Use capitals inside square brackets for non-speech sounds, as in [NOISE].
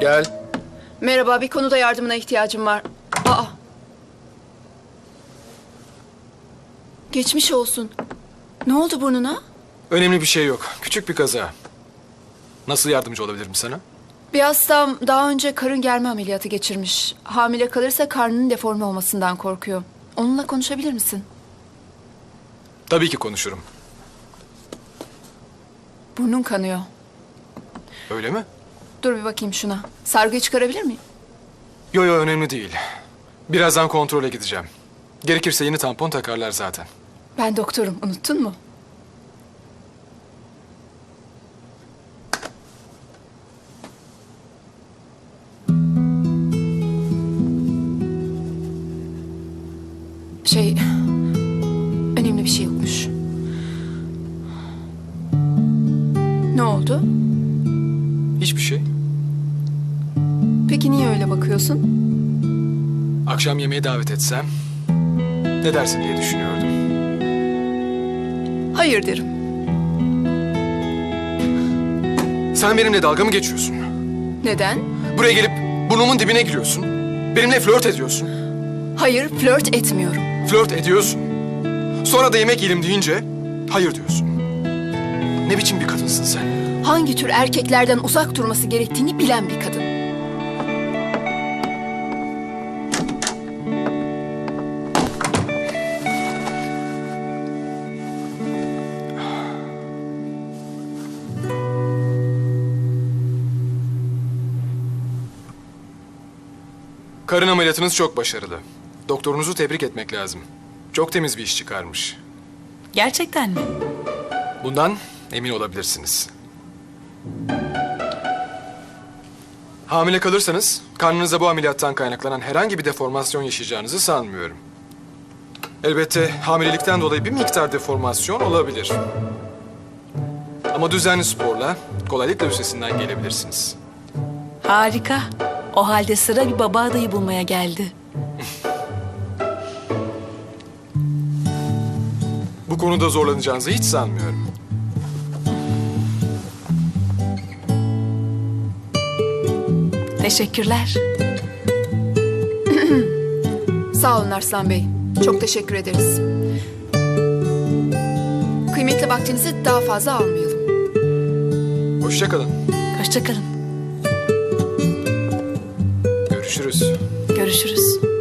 Gel. Merhaba, bir konuda yardımına ihtiyacım var. Aa. Geçmiş olsun. Ne oldu burnuna? Önemli bir şey yok. Küçük bir kaza. Nasıl yardımcı olabilirim sana? Bir hastam daha önce karın germe ameliyatı geçirmiş. Hamile kalırsa karnının deforme olmasından korkuyor. Onunla konuşabilir misin? Tabii ki konuşurum. Burnun kanıyor. Öyle mi? Dur bir bakayım şuna. Sargıyı çıkarabilir miyim? Yo yo önemli değil. Birazdan kontrole gideceğim. Gerekirse yeni tampon takarlar zaten. Ben doktorum, unuttun mu? Şey, önemli bir şey yokmuş. Ne oldu? Hiçbir şey. Peki niye öyle bakıyorsun? Akşam yemeğe davet etsem ne dersin diye düşünüyordum. Hayır derim. Sen benimle dalga mı geçiyorsun? Neden? Buraya gelip burnumun dibine giriyorsun. Benimle flört ediyorsun. Hayır, flört etmiyorum. Flört ediyorsun. Sonra da yemek yiyelim deyince hayır diyorsun. Ne biçim bir kadınsın sen? Hangi tür erkeklerden uzak durması gerektiğini bilen bir kadın. Karın ameliyatınız çok başarılı. Doktorunuzu tebrik etmek lazım. Çok temiz bir iş çıkarmış. Gerçekten mi? Bundan emin olabilirsiniz. Hamile kalırsanız karnınıza bu ameliyattan kaynaklanan herhangi bir deformasyon yaşayacağınızı sanmıyorum. Elbette hamilelikten dolayı bir miktar deformasyon olabilir. Ama düzenli sporla kolaylıkla üstesinden gelebilirsiniz. Harika. O halde sıra bir baba adayı bulmaya geldi. Bu konuda zorlanacağınızı hiç sanmıyorum. Teşekkürler. [CLEARS THROAT] Sağ olun Arslan Bey. Çok teşekkür ederiz. Kıymetli vaktinizi daha fazla almayalım. Hoşçakalın. Hoşçakalın. Görüşürüz. Görüşürüz.